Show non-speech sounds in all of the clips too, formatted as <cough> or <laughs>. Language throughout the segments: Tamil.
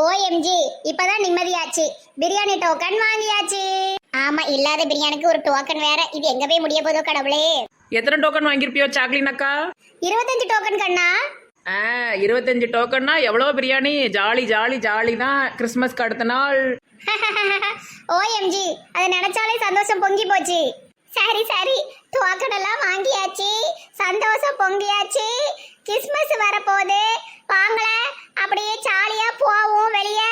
ஓஎம்ஜி இப்பதான் நிம்மதியாச்சு. பிரியாணி டோக்கன் வாங்கியாச்சு. ஆமா இல்லாத பிரியாணிக்கு ஒரு டோக்கன் வேற. இது எங்க போய் முடிய போதோ கடவுளே. எத்தனை டோக்கன் வாங்கியிருப்பியோ சாக்லின் அக்கா? இருபத்தஞ்சு டோக்கன் கண்ணா. ஆ இருபத்தஞ்சு டோக்கன்னா எவ்வளோ பிரியாணி. ஜாலி ஜாலி ஜாலி தான் கிறிஸ்மஸ்க்கு அடுத்த நாள். <laughs> ஓஎம்ஜி அதை நினைச்சாலே சந்தோஷம் பொங்கி போச்சு. சரி சரி டோக்கன் எல்லாம் வாங்கியாச்சு. சந்தோஷம் பொங்கியாச்சு. கிறிஸ்மஸ் வரப்போகுது. வாங்கள அப்படியே ஜாலியா போவோம் வெளியே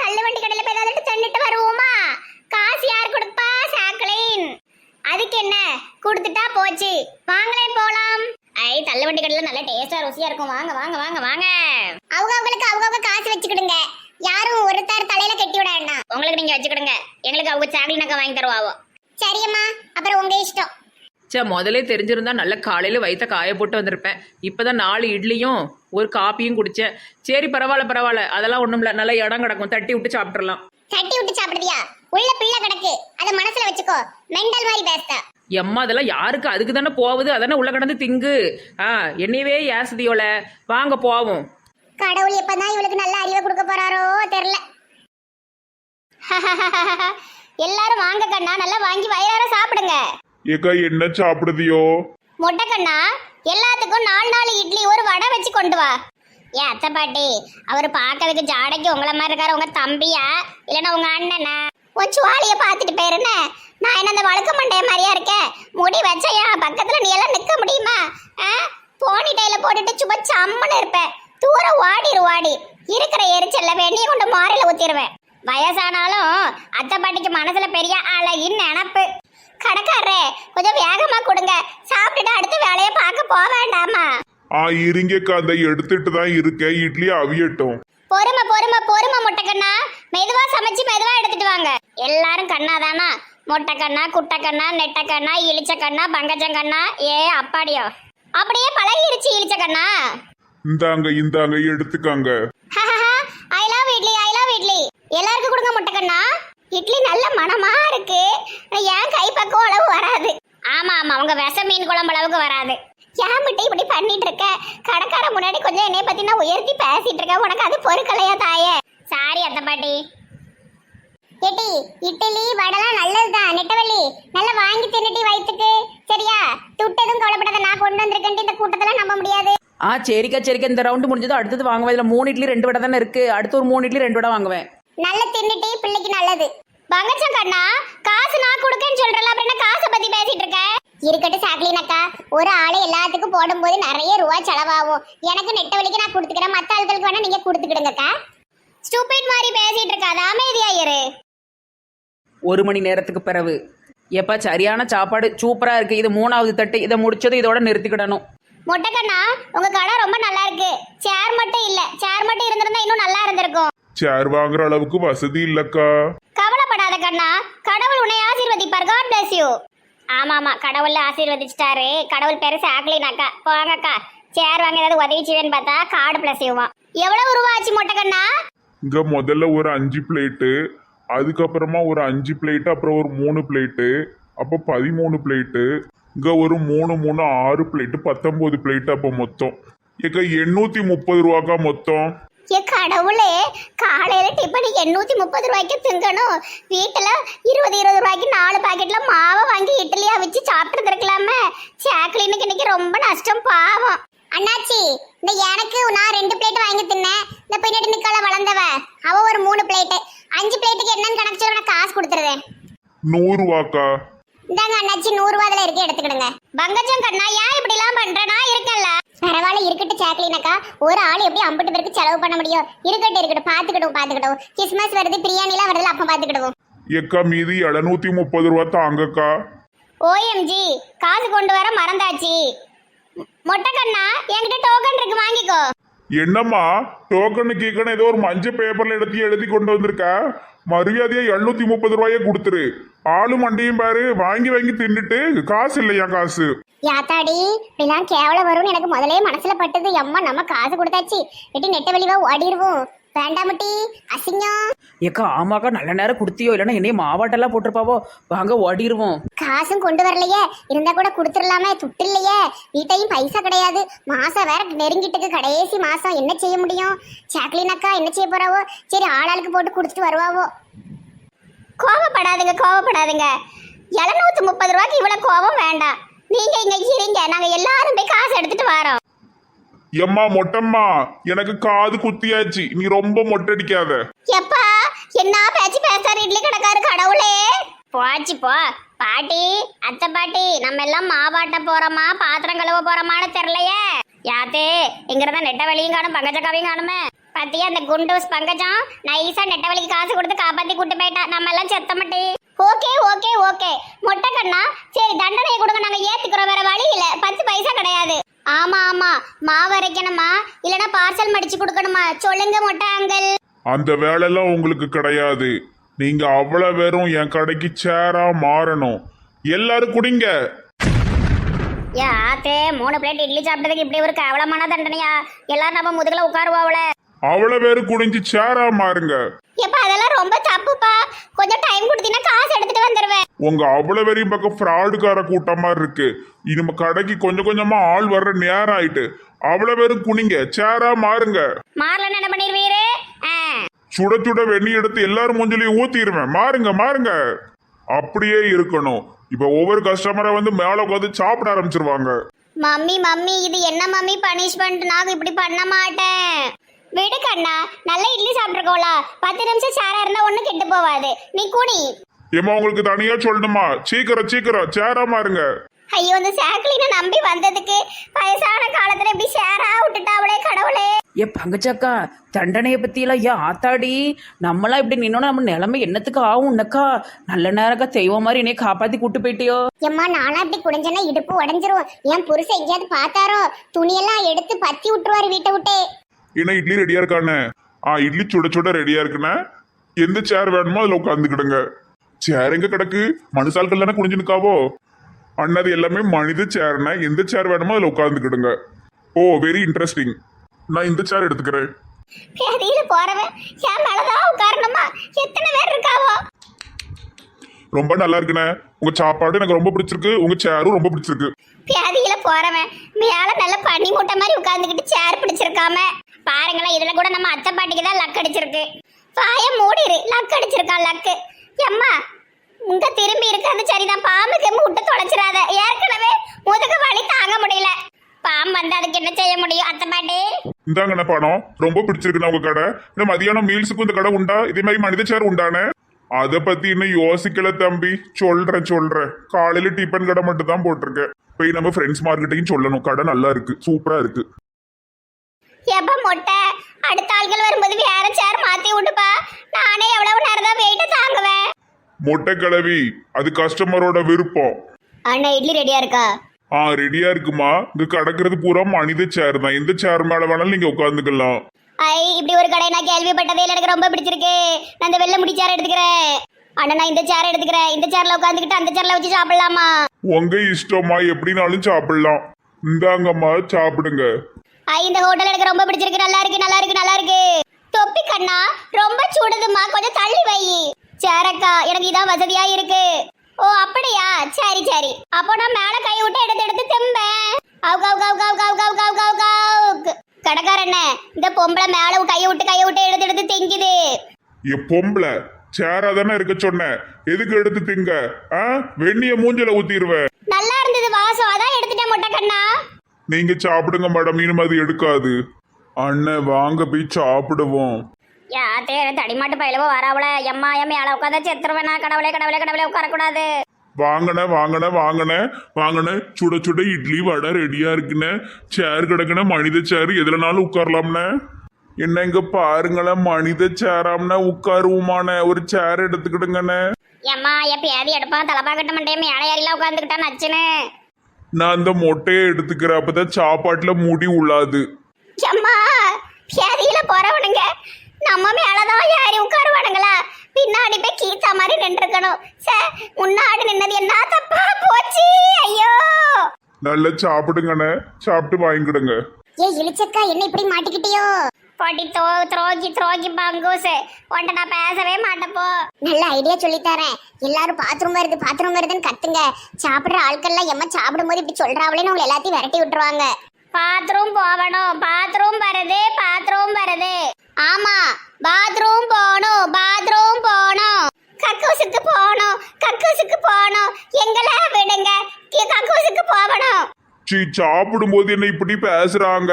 தள்ளுவண்டி கடையில போய் ஏதாவது தின்னுட்டு வருவோமா காசு யார் கொடுப்பா சாக்லின் அதுக்கு என்ன கொடுத்துட்டா போச்சு. வாங்களே போலாம். ஐ தள்ளுவண்டி கடையில நல்ல டேஸ்டா ருசியா இருக்கும். வாங்க வாங்க வாங்க வாங்க. அவங்க அவங்களுக்கு அவங்க அவங்க காசு வச்சுக்கிடுங்க. யாரும் ஒருத்தர் தலையில கட்டி விட வேண்டாம். உங்களுக்கு நீங்க வச்சுக்கிடுங்க. எங்களுக்கு அவங்க சாக்லினக்கா வாங்கி தருவாவோ. சரியம்மா அப்புறம் உங்க இஷ்டம். சே முதலே தெரிஞ்சிருந்தா நல்ல காலையில் வயிற்ற காய போட்டு வந்திருப்பேன். இப்போ தான் நாலு இட்லியும் ஒரு காப்பியும் குடித்தேன் சரி பரவாயில்ல பரவாயில்ல. அதெல்லாம் ஒன்றும் இல்லை நல்ல இடம் கிடக்கும். தட்டி விட்டு சாப்பிட்றலாம் தட்டி விட்டு சாப்பிடுதியா உள்ள பிள்ளை கிடக்கு. அத மனசுல வச்சுக்கோ. மெண்டல் மாதிரி பேசுத. எம்மா அதெல்லாம் யாருக்கு? அதுக்கு தானே போகுது. அதானே உள்ள கிடந்து திங்கு. ஆ என்னையவே ஏசுதியோல வாங்க போவோம். கடவுள் எப்பதான் இவளுக்கு நல்ல அறிவை கொடுக்க போறாரோ தெரியல. <laughs> எல்லாரும் வாங்க கண்ணா. நல்லா வாங்கி வயிறார சாப்பிடுங்க. ஏக்கா என்ன சாப்பிடுதியோ? மொட்டை கண்ணா எல்லாத்துக்கும் நாலு நாலு இட்லி ஒரு வடை வச்சு கொண்டு வா. ஏன் அத்தை பாட்டி அவர் பார்க்கறதுக்கு ஜாடைக்கு உங்கள மாதிரி இருக்காரு. உங்க தம்பியா? இல்லைன்னா உங்க அண்ணனா? உன் சுவாலிய பார்த்துட்டு போயிருன்னு நான் என்ன அந்த வழுக்க மண்டைய மாதிரியா இருக்கேன் முடி வச்சா என் பக்கத்துல நீ எல்லாம் நிக்க முடியுமா? ஆ? போனி டைல போட்டுட்டு சும்மா சம்மன்னு இருப்பேன் தூரம் ஓடிரு ஓடி. இருக்கிற எரிச்சல்ல வெண்ணியை கொண்டு மாறையில ஊத்திடுவேன் வயசானாலும் அத்தை பாட்டிக்கு மனசுல பெரிய அழகின் நினப்பு. கடைக்காரரே கொஞ்சம் வேகமா கொடுங்க. சாப்பிட்டுட்டு அடுத்த வேலையை பார்க்க போக வேண்டாமா? ஆ இருங்கக்கா. அந்த எடுத்துட்டு தான் இருக்கேன். இட்லி அவியட்டும். பொறுமை பொறுமை பொறுமை முட்டைக்கண்ணா. மெதுவா சமைச்சு மெதுவா எடுத்துட்டு வாங்க. எல்லாரும் கண்ணா தானா முட்டைக்கண்ணா குட்டைக்கண்ணா நெட்டக்கண்ணா இழிச்சக்கண்ணா பங்கஜங்கண்ணா. ஏ அப்பாடியோ. அப்படியே பழகிருச்சு இழிச்சக்கண்ணா இந்தாங்க இந்தாங்க எடுத்துக்காங்க. I love idli I love idli. எல்லாருக்கும் கொடுங்க முட்டைக்கண்ணா. இட்லி நல்ல மணமா இருக்கு. ஏன் கை பக்கம் அளவு வராது. ஆமா ஆமா உங்க விஷ மீன் குழம்பு அளவுக்கு வராது. ஏன் இப்படி பண்ணிட்டு இருக்க கடைக்கார முன்னாடி கொஞ்சம் என்னைய பத்தி நான் உயர்த்தி பேசிட்டு இருக்கேன். உனக்கு அது பொறுக்கலையா தாயே? சாரி அத்தை பாட்டி. ஏட்டி இட்லி வடலாம் நல்லதுதான். நெட்டவள்ளி நல்லா வாங்கி தின்னுட்டி வயிற்றுக்கு சரியா? துட்டதும் கவலைப்படாத நான் கொண்டு வந்திருக்கேன்ட்டு இந்த கூட்டத்தெல்லாம் நம்ப முடியாது. ஆ சரிக்கா சரிக்கா. இந்த ரவுண்டு முடிஞ்சது அடுத்தது வாங்குவேன். இதில் மூணு இட்லி ரெண்டு வடை தானே இருக்குது அடுத்து ஒரு மூணு இட்லி ரெண்டு வடை வாங்குவேன். நல்ல தின்னுட்டி பிள்ளைக்கு நல்லது. பங்கச்சம் கண்ணா காசு நான் கொடுக்கேன்னு சொல்றல அப்புறம் என்ன காசை பத்தி பேசிட்டு இருக்க? இருக்கட்டும் சாக்லின் அக்கா ஒரு ஆளு எல்லாத்துக்கும் போடும்போது நிறைய ரூபா செலவாகும். எனக்கு நெட்ட வலிக்கு நான் கொடுத்துக்கிறேன். மத்த ஆட்களுக்கு வேணா நீங்க கொடுத்துக்கிடுங்கக்கா ஸ்டூபிட் மாதிரி பேசிட்டு இருக்காத அமைதியா இரு. ஒரு மணி நேரத்துக்கு பிறகு. எப்பா சரியான சாப்பாடு சூப்பராக இருக்குது இது மூணாவது தட்டு. இதை முடிச்சது இதோட நிறுத்திக்கிடணும். மொட்டைக்கண்ணா உங்க கடை ரொம்ப நல்லா இருக்கு. சேர் மட்டும் இல்ல. சேர் மட்டும் இருந்திருந்தா இன்னும் நல்லா இருந்திருக்கும். சேர் வாங்குற அளவுக்கு வசதி இல்லக்கா. கண்ணா கடவுள் உன்னை ஆசீர்வதிப்பார். காட் பிளஸ் யூ ஆமா ஆமா கடவுள் ஆசீர்வதிச்சிட்டாரு. கடவுள் பெருசு ஆக்கலினாக்கா போங்கக்கா சேர் வாங்க ஏதாவது உதவி செய்வேன்னு பார்த்தா காடு பிளஸ் யூவா எவ்வளவு ரூபா ஆச்சு மொட்டை கண்ணா? இங்க முதல்ல ஒரு அஞ்சு பிளேட்டு அதுக்கப்புறமா ஒரு அஞ்சு பிளேட்டு அப்புறம் ஒரு மூணு பிளேட்டு அப்போ பதிமூணு பிளேட்டு இங்க ஒரு மூணு மூணு ஆறு பிளேட்டு பத்தொன்பது பிளேட்டு அப்போ மொத்தம். ஏக்கா எண்ணூத்தி முப்பது ரூபாக்கா மொத்தம். ஏ கடவுளே காலையில டிஃபன் எண்ணூத்தி முப்பது ரூபாய்க்கு திங்கணும். வீட்டுல இருபது இருபது ரூபாய்க்கு நாலு பாக்கெட்ல மாவை வாங்கி இட்லியா வச்சு சாப்பிட்டு இருக்கலாமே சாக்லினுக்கு இன்னைக்கு ரொம்ப நஷ்டம் பாவம். அண்ணாச்சி இந்த எனக்கு நான் ரெண்டு பிளேட் வாங்கி தின்னேன். இந்த பின்னாடி நிக்கல வளர்ந்தவ அவ ஒரு மூணு பிளேட் அஞ்சு பிளேட்டுக்கு என்னன்னு கணக்கு சொல்லி நான் காசு கொடுத்துருவேன். நூறு ரூபாக்கா இந்தாங்க அண்ணாச்சி நூறு ரூபாயில இருக்கு எடுத்துக்கிடுங்க. பங்கஜம் கண்ணா ஏன் இப்படி எல்லாம் பண்ற? நான் இருக்கேன்ல. பரவாயில்ல இருக்கட்டும் சாக்லினக்கா. ஒரு ஆள் எப்படி அம்பட்டு பேருக்கு செலவு பண்ண முடியும்? இருக்கட்டும் இருக்கட்டும் பாத்துக்கிடுவோம் பாத்துக்கிடுவோம் கிறிஸ்மஸ் வருது பிரியாணிலாம் வருதுல அப்ப பாத்துக்கிடுவோம் ஏக்கா மீதி எழுநூத்தி முப்பது ரூபா தாங்கக்கா. ஓஎம்ஜி காசு கொண்டு வர மறந்தாச்சு. மொட்டை கண்ணா என்கிட்ட டோக்கன் இருக்கு வாங்கிக்கோ. என்னம்மா? டோக்கனு கீக்கனு ஏதோ ஒரு மஞ்சள் பேப்பர்ல எடுத்து எழுதி கொண்டு வந்திருக்க. மரியாதையா எழுநூத்தி முப்பது ரூபாயே கொடுத்துரு. ஆளு மண்டையும் பாரு வாங்கி வாங்கி தின்னுட்டு காசு இல்லையா காசு? யாத்தாடி இப்படிலாம் கேவலம் வரும்னு எனக்கு முதலே மனசுல பட்டது. அம்மா நம்ம காசு கொடுத்தாச்சு. எட்டி நெட்ட வெளிவா ஓடிடுவோம் வேண்டாமட்டி அசிங்கம். ஏக்கா ஆமாக்கா நல்ல நேரம் கொடுத்தியோ இல்லைன்னா என்னைய மாவாட்டெல்லாம் போட்டிருப்பாவோ? வாங்க ஓடிடுவோம் காசும் கொண்டு வரலையே. இருந்தா கூட கொடுத்துடலாமே துட்டு இல்லையே வீட்டையும் பைசா கிடையாது. மாசம் வேற நெருங்கிட்டுக்கு கடைசி மாசம். என்ன செய்ய முடியும்? சாக்லின் அக்கா என்ன செய்ய போறாவோ? சரி ஆளாளுக்கு போட்டு கொடுத்துட்டு வருவாவோ? கோவப்படாதுங்க கோவப்படாதுங்க. எழுநூத்தி முப்பது ரூபாய்க்கு இவ்வளவு கோவம் வேண்டாம். நீங்க இங்க இருங்க. நாங்க எல்லாரும் போய் காசு எடுத்துட்டு வரோம். எம்மா மொட்டம்மா எனக்கு காது குத்தியாச்சு. நீ ரொம்ப மொட்டடிக்காத. எப்பா என்ன பேச்சு பேசாரு இட்லி கடைக்காரு கடவுளே? போச்சு போ. பாட்டி அத்தை பாட்டி நம்ம எல்லாம் மாவாட்ட போறோமா? பாத்திரம் கழுவ போறோமான்னு தெரியலையே. யாத்தே இங்கிறத நெட்ட வழியும் காணும் பங்கஜக்காவையும் காணுமே. பாத்தியா அந்த குண்டூஸ் பங்கஜம்? நைஸா நெட்ட வழிக்கு காசு கொடுத்து காப்பாத்தி கூட்டு போயிட்டா. நம்ம எல்லாம் செத்த மாட்டே ஓகே ஓகே ஓகே. மொட்டை கண்ணா சரி தண்டனையை கொடுங்க. நாங்க ஏத்துக்கிறோம். வேற வழி இல்ல. பத்து பைசா கிடையாது. ஆமா ஆமா. மாவு அரைக்கணுமா? இல்லனா பார்சல் மடிச்சு கொடுக்கணுமா? சொல்லுங்க மொட்டை அங்கிள். அந்த வேலைலாம் உங்களுக்கு கிடையாது. நீங்க அவ்வளவு பேரும் என் கடைக்கு சேரா மாறணும். எல்லாரும் குடிங்க. ஏ ஆத்தே மூணு பிளேட் இட்லி சாப்பிட்டதுக்கு இப்படி ஒரு கேவலமான தண்டனையா? எல்லாரும் நம்ம முதுகுல உட்காருவாவுல அவ்வளவு பேரு குடிஞ்சு சேரா மாறுங்க. எப்ப அதெல்லாம் ரொம்ப தப்புப்பா. கொஞ்சம் டைம் கொடுத்தீங்கன்னா காசு எடுத்துட்டு வந்துருவேன். உங்க அவ்வளவு பேரையும் பக்கம் ஃப்ராடுக்கார கூட்டமா இருக்கு இனிமே கடைக்கு கொஞ்சம் கொஞ்சமா ஆள் வர்ற நேரம் ஆயிட்டு அவ்வளவு பேரும் குனிங்க சேரா மாறுங்க. மாறலன்னு என்ன பண்ணிருவீரு. சுட சுட வெண்ணி எடுத்து எல்லாரும் மூஞ்சிலையும் ஊத்திடுவேன் மாறுங்க மாறுங்க. அப்படியே இருக்கணும். இப்ப ஒவ்வொரு கஸ்டமரை வந்து மேல உட்காந்து சாப்பிட ஆரம்பிச்சிருவாங்க. மம்மி மம்மி இது என்ன மம்மி பனிஷ்மெண்ட் நான் இப்படி பண்ண மாட்டேன். விடு கண்ணா நல்ல இட்லி சாப்பிட்டுருக்கோம்ல. பத்து நிமிஷம் சேரா இருந்தா ஒண்ணும் கெட்டு போவாது. நீ குனி. ஏமா உங்களுக்கு தனியா சொல்லணுமா? சீக்கிரம் சீக்கிரம் சேரா மாறுங்க. ஐயோ இந்த சாக்லினை நம்பி வந்ததுக்கு? வயசான காலத்துல இப்படி சேரா விட்டுட்டாவளே கடவுளே. ஏ பங்கச்சக்கா தண்டனையை பற்றியெல்லாம் ஏன் ஆத்தாடி? நம்மளாம் இப்படி நின்னோன்னா நம்ம நிலைமை என்னத்துக்கு ஆகும்னக்கா நல்ல நேரக்கா தெய்வம் மாதிரி என்னைய காப்பாற்றி கூட்டு போயிட்டியோ? எம்மா நானா இப்படி குடிஞ்சேன்னா இடுப்பு உடஞ்சிரும். என் புருஷன் எங்கேயாவது பார்த்தாரோ? துணியெல்லாம் எடுத்து பத்தி விட்டுருவாரு வீட்டை விட்டு. என்ன இட்லி ரெடியா இருக்கானே? ஆ இட்லி சுட சுட ரெடியா இருக்குண்ணே. எந்த சேர் வேணுமோ அதுல உட்காந்துக்கிடுங்க சேர் எங்க கிடக்கு. மனுஷால்கள் தானே குனிஞ்சு நிக்காவோ? அண்ணது எல்லாமே மனித சேர்னா எந்த சேர் வேணுமோ அதுல உட்காந்துக்கிடுங்க ஓ வெரி இன்ட்ரெஸ்டிங் நான் இந்த சேர் எடுத்துக்கிறேன். பேதியில போறவன் என் மேலதான் உட்காரணுமா? எத்தனை பேர் இருக்காவோ? ரொம்ப நல்லா இருக்குண்ணே. உங்க சாப்பாடு எனக்கு ரொம்ப பிடிச்சிருக்கு. உங்க சேரும் ரொம்ப பிடிச்சிருக்கு. பேதியில போறவன் மேல நல்ல பனி மூட்டை மாதிரி உட்கார்ந்துக்கிட்டு சேர் பிடிச்சிருக்காம. பாருங்களேன் இதுல கூட நம்ம அத்தை பாட்டிக்கு தான் லக் அடிச்சிருக்கு. வாய மூடிரு லக் அடிச்சிருக்கான் லக்கு. எம்மா உங்க திரும்பி இருக்கிறது சரிதான். பாம்பு கெம்பு விட்டு தொலைச்சிடாத. ஏற்கனவே முதுகு வலி தாங்க முடியல. பாம்பு வந்து அதுக்கு என்ன செய்ய முடியும்? அத்தை பாட்டி. இந்தாங்கண்ணே பணம். ரொம்ப பிடிச்சிருக்குண்ணா உங்க கடை. இந்த மதியானம் மீல்ஸுக்கும் இந்த கடை உண்டா? இதே மாதிரி மனித சேர் உண்டானே? அதை பத்தி இன்னும் யோசிக்கல தம்பி. சொல்றேன் சொல்றேன். காலையில டிஃபன் கடை மட்டும் தான் போட்டிருக்கேன். போய் நம்ம ஃப்ரெண்ட்ஸ் மார்க்கெட்டையும் சொல்லணும். கடை நல்லா இருக்கு. சூப்பரா இருக்கு. எப்ப மொட்டை? அடுத்த ஆள்கள் வரும்போது வேற சேர் மாத்தி விட்டுப்பா நானே எவ்வளவு நேரம் மொட்டை கிளவி அது கஸ்டமரோட விருப்பம். அண்ணா இட்லி ரெடியா இருக்கா? ஆ ரெடியா இருக்குமா? இங்க கிடக்கிறது பூரா மனித சேர் தான். எந்த சேர் மேல வேணாலும் நீங்க உட்காந்துக்கலாம் ஐ இப்படி ஒரு கடை நான் கேள்விப்பட்டதே இல்ல, எனக்கு ரொம்ப பிடிச்சிருக்கு. நான் இந்த வெள்ளை முடி சேர் எடுத்துக்கிறேன். அண்ணா நான் இந்த சேர் எடுத்துக்கிறேன். இந்த சேர்ல உட்காந்துக்கிட்டு அந்த சேர்ல வச்சு சாப்பிடலாமா? உங்க இஷ்டமா எப்படினாலும் சாப்பிடலாம். இந்தாங்கம்மா சாப்பிடுங்க. ஐ இந்த ஹோட்டல் எனக்கு ரொம்ப பிடிச்சிருக்கு. நல்லா இருக்கு நல்லா இருக்கு நல்லா இருக்கு. தொப்பி கண்ணா ரொம்ப சூடுதுமா கொஞ்சம் தள்ளி வை. சேரக்கா எனக்கு இதான் வசதியா இருக்கு. ஓ அப்படியா? சரி சரி. அப்போ நான் மேல கை விட்டு எடுத்து எடுத்து திம்பேன். அவு கவு கவு கவு கவு கவு கவு கவு கவு கடைக்காரண்ணே இந்த பொம்பளை மேல கையை விட்டு கையை விட்டு எடுத்து எடுத்து திங்குது. எ பொம்பளை சேரா தானே இருக்க சொன்னேன் எதுக்கு எடுத்து திங்க? ஆ? வெண்ணிய மூஞ்சில ஊத்திடுவேன் நல்லா இருந்தது வாசம். அதான் எடுத்துட்டேன் மொட்டை கண்ணா. நீங்க சாப்பிடுங்க மேடம். இனிமே அது எடுக்காது. அண்ணன் வாங்க போய் சாப்பிடுவோம். யாத்தே தடிமாட்டு பயிலவோ வராவல எம்மா எம்மா மேல உட்காந்து செத்துருவேனா? கடவுளே கடவுளே கடவுளே உட்காரக்கூடாது. வாங்கண்ணே வாங்கண்ணே வாங்கண்ணே வாங்கண்ணே. சுட சுட இட்லி வடை ரெடியா இருக்குண்ணே. சேர் கிடக்குண்ணே மனித சேர் எதுலனாலும் உட்காரலாம்ண்ணே. என்ன இங்க பாருங்களேன் மனித சேராம்னா உட்காருவோமாண்ணே. ஒரு சேர் எடுத்துக்கிடுங்கண்ணே. எம்மா என் பேதி எடுப்பான் தலைப்பாக்கட்ட மண்டே மேலே ஏறிலாம் உட்காந்துக்கிட்டா நச்சுன்னு. நான் அந்த மொட்டையை எடுத்துக்கிறேன். அப்பதான் சாப்பாட்டுல முடி உள்ளாது. எம்மா பேதியில போறவனுங்க. நம்ம மேலதான் ஏறி உட்காருவானுங்களா? பின்னாடி போய் கீத்தா மாதிரி நின்றுக்கணும். சே முன்னாடி நின்னது என்ன தப்பா போச்சு? ஐயோ! நல்லா சாப்பிடுங்கண்ணே. சாப்பிட்டு வாங்கிக்கிடுங்க. ஏ இழிச்சக்கா என்ன இப்படி மாட்டிக்கிட்டியோ? போட்டி தோ துரோகி துரோகி பங்கூஸ் உன்ட்ட நான் பேசவே மாட்டேப்போ நல்ல ஐடியா சொல்லி தரேன். எல்லாரும் பாத்ரூம் வருது பாத்ரூம் வருதுன்னு கத்துங்க. சாப்பிடுற ஆட்கள்லாம் எம்மா சாப்பிடும்போது இப்படி சொல்றாங்களேன்னு உங்களை எல்லாத்தையும் விரட்டி விட்டுருவாங்க. பாத்ரூம் போகணும். பாத்ரூம் வருது பாத்ரூம் வருது. ஆமா பாத்ரூம் போகணும் பாத்ரூம் போகணும். கக்கூசுக்கு போகணும் கக்கூசுக்கு போகணும். எங்கள விடுங்க கக்கூசுக்கு போகணும். சி சாப்பிடும்போது என்ன இப்படி பேசுறாங்க?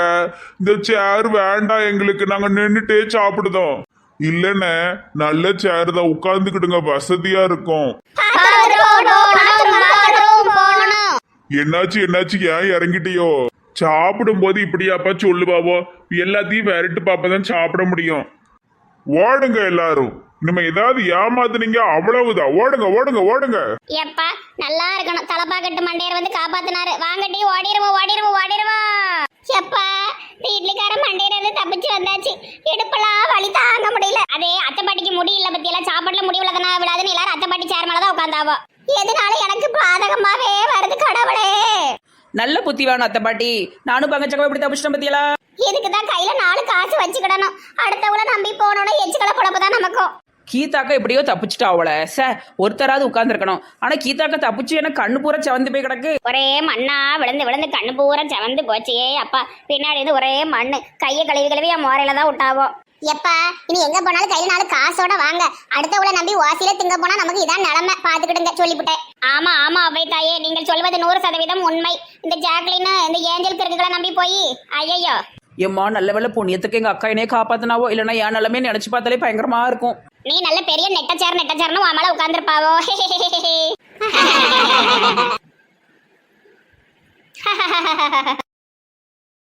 இந்த சேர் வேண்டாம் எங்களுக்கு நாங்க நின்னுட்டே சாப்பிடுதோம். இல்லைண்ணே நல்ல சேர் தான் உட்காந்துக்கிடுங்க வசதியா இருக்கும். என்னாச்சு என்னாச்சு ஏன் இறங்கிட்டியோ? சாப்பிடும்போது இப்படியாப்பா சொல்லுவாவோ? எல்லாத்தையும் விரட்டு பாப்பதான் சாப்பிட முடியும். ஓடுங்க எல்லாரும். நம்ம ஏதாவது ஏமாத்துனீங்க அவ்வளவுதான். ஓடுங்க ஓடுங்க ஓடுங்க. எப்பா நல்லா இருக்கணும். தலப்பாக்கட்டு மண்டையர் வந்து காப்பாத்தினாரு. வாங்கட்டி ஓடிடுவோம் ஓடிடுவோம் ஓடிடுவோம் எப்பா வீட்டுக்கார மண்டையர் வந்து தப்பிச்சு வந்தாச்சு. இடுப்பெல்லாம் வலி தாங்க முடியல. அதே அத்தை பாட்டிக்கு முடியல பத்தி எல்லாம் சாப்பாட்டுல முடி விழாதுன்னு எல்லாரும் அத்தை பாட்டி சேர் மேலதான் உட்காந்தாவோ எதுனால எனக்கு பாதகமாவே வருது கடவுளே. நல்ல புத்தி வேணும் அத்தை பாட்டி. நானும் பங்கச்சக்கவை இப்படி தப்பிச்சிட்டேன் பத்தியலா? இதுக்கு தான் கையில நாலு காசு வச்சுக்கிடணும். அடுத்தவள நம்பி போனோம்னா எச்சுக்களை குழப்ப தான் நமக்கும். கீதாக்கா எப்படியோ தப்பிச்சிட்டா அவளை. ச ஒருத்தராவது உட்காந்துருக்கணும் ஆனா கீதாக்கா தப்பிச்சு எனக்கு கண்ணு பூரா செவந்து போய் கிடக்கு. ஒரே மண்ணா விழுந்து விழுந்து கண்ணு பூரா செவந்து போச்சே அப்பா. பின்னாடி இருந்து ஒரே மண்ணு. கையை கழுவி கழுவி என் முறையில தான் விட்டாவோ. எப்பா இனி எங்க போனாலும் கையில நாலு காசோட வாங்க. அடுத்தவள நம்பி வாசியில திங்க போனா நமக்கு இதான் நிலைமை. பாத்துக்கிடுங்க சொல்லிவிட்டேன் ஆமா ஆமா அவை தாயே நீங்கள் சொல்வது நூறு சதவீதம் உண்மை. இந்த ஜாக்லின் இந்த ஏஞ்சல் கிறுக்குகளை நம்பி போய்? ஐயோ எம்மா நல்ல வேலை புண்ணியத்துக்கு எங்க அக்கா என்னையே காப்பாத்தினாவோ இல்லைன்னா என் நிலமே நினைச்சு பார்த்தாலே பயங்கரமா இருக்கும். நீ நல்ல பெரிய நெட்டச்சார் நெட்டச்சார்னு உன் மேல உட்காந்துருப்பாவோ <laughs>